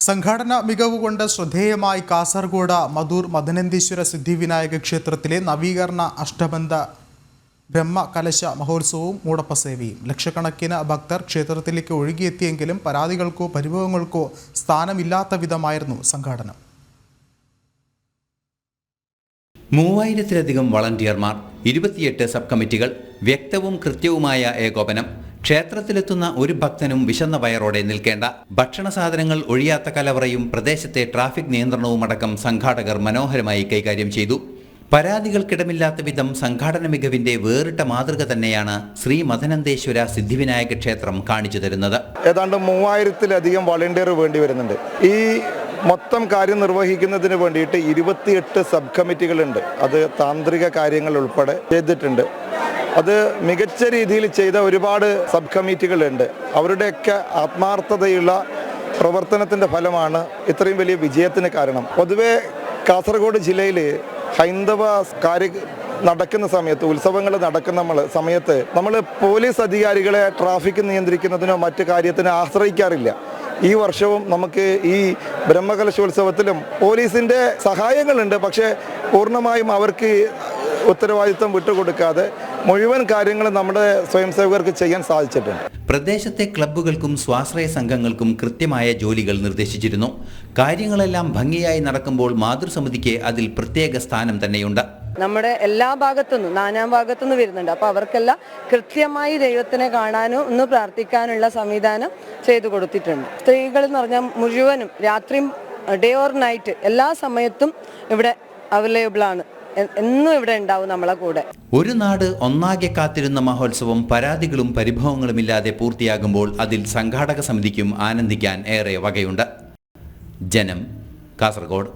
സംഘാടന മികവ് കൊണ്ട് ശ്രദ്ധേയമായി കാസർഗോഡ് മധൂർ മദനന്തീശ്വര സിദ്ധിവിനായക ക്ഷേത്രത്തിലെ നവീകരണ അഷ്ടബന്ധ ബ്രഹ്മ കലശ മഹോത്സവവും മൂടപ്പസേവയും ലക്ഷക്കണക്കിന് ഭക്തർ ക്ഷേത്രത്തിലേക്ക് ഒഴുകിയെത്തിയെങ്കിലും പരാതികൾക്കോ പരിഭവങ്ങൾക്കോ സ്ഥാനമില്ലാത്ത വിധമായിരുന്നു സംഘാടനം. മൂവായിരത്തിലധികം വളണ്ടിയർമാർ ഇരുപത്തിയെട്ട് സബ് കമ്മിറ്റികൾ വ്യക്തവും കൃത്യവുമായ ഏകോപനം ക്ഷേത്രത്തിലെത്തുന്ന ഒരു ഭക്തനും വിശന്ന വയറോടെ നിൽക്കേണ്ട. ഭക്ഷണ സാധനങ്ങൾ ഒഴിയാത്ത കലവറയും പ്രദേശത്തെ ട്രാഫിക് നിയന്ത്രണവും അടക്കം സംഘാടകർ മനോഹരമായി കൈകാര്യം ചെയ്തു. പരാതികൾക്കിടമില്ലാത്ത വിധം സംഘാടന മികവിന്റെ വേറിട്ട മാതൃക തന്നെയാണ് ശ്രീ മദനന്തേശ്വര സിദ്ധിവിനായക ക്ഷേത്രം കാണിച്ചു തരുന്നത്. ഏതാണ്ട് മൂവായിരത്തിലധികം വളണ്ടിയർ വേണ്ടി വരുന്നുണ്ട്. ഈ മൊത്തം കാര്യം നിർവഹിക്കുന്നതിന് വേണ്ടിയിട്ട് ഇരുപത്തിയെട്ട് സബ് കമ്മിറ്റികളുണ്ട് അത് താന്ത്രിക കാര്യങ്ങൾ ഉൾപ്പെടെ ചെയ്തിട്ടുണ്ട്. അത് മികച്ച രീതിയിൽ ചെയ്ത ഒരുപാട് സബ് കമ്മിറ്റികളുണ്ട് അവരുടെയൊക്കെ ആത്മാർത്ഥതയുള്ള പ്രവർത്തനത്തിന്റെ ഫലമാണ് ഇത്രയും വലിയ വിജയത്തിന് കാരണം. പൊതുവെ കാസർഗോഡ് ജില്ലയിൽ ഹൈന്ദവ കാര്യ നടക്കുന്ന സമയത്ത് ഉത്സവങ്ങൾ നടക്കുന്ന നമ്മൾ സമയത്ത് നമ്മൾ പോലീസ് അധികാരികളെ ട്രാഫിക് നിയന്ത്രിക്കുന്നതിനോ മറ്റു കാര്യത്തിനോ ആശ്രയിക്കാറില്ല. ഈ വർഷവും നമുക്ക് ഈ ബ്രഹ്മകലശോത്സവത്തിലും പോലീസിന്റെ സഹായങ്ങളുണ്ട്. പക്ഷേ പൂർണമായും അവർക്ക് ഉത്തരവാദിത്വം വിട്ടുകൊടുക്കാതെ മുഴുവൻ കാര്യങ്ങളും നമ്മുടെ സ്വയം സേവകർക്ക് ചെയ്യാൻ സാധിച്ചിട്ടുണ്ട്. പ്രദേശത്തെ ക്ലബ്ബുകൾക്കും സ്വാശ്രയ സംഘങ്ങൾക്കും കൃത്യമായ ജോലികൾ നിർദ്ദേശിച്ചിരുന്നു. കാര്യങ്ങളെല്ലാം ഭംഗിയായി നടക്കുമ്പോൾ മാതൃസമിതിക്ക് അതിൽ പ്രത്യേക സ്ഥാനം തന്നെയുണ്ട്. നമ്മുടെ എല്ലാ ഭാഗത്തുനിന്നും നാനാം ഭാഗത്തുനിന്ന് വരുന്നുണ്ട്. അപ്പോൾ അവർക്കെല്ലാം കൃത്യമായി ദൈവത്തിനെ കാണാനും ഒന്ന് പ്രാർത്ഥിക്കാനുള്ള സംവിധാനം ചെയ്തു കൊടുത്തിട്ടുണ്ട്. സ്ത്രീകൾ എന്ന് പറഞ്ഞാൽ മുഴുവനും രാത്രിയും ഡേ ഓർ നൈറ്റ് എല്ലാ സമയത്തും ഇവിടെ അവൈലബിൾ ആണ്. എന്നും ഇവിടെ ഉണ്ടാവും നമ്മളെ കൂടെ. ഒരു നാട് ഒന്നാകെ കാത്തിരുന്ന മഹോത്സവം പരാതികളും പരിഭവങ്ങളും ഇല്ലാതെ പൂർത്തിയാകുമ്പോൾ അതിൽ സംഘാടക സമിതിക്കും ആനന്ദിക്കാൻ ഏറെ വകയുണ്ട്. ജനം കാസർഗോഡ്.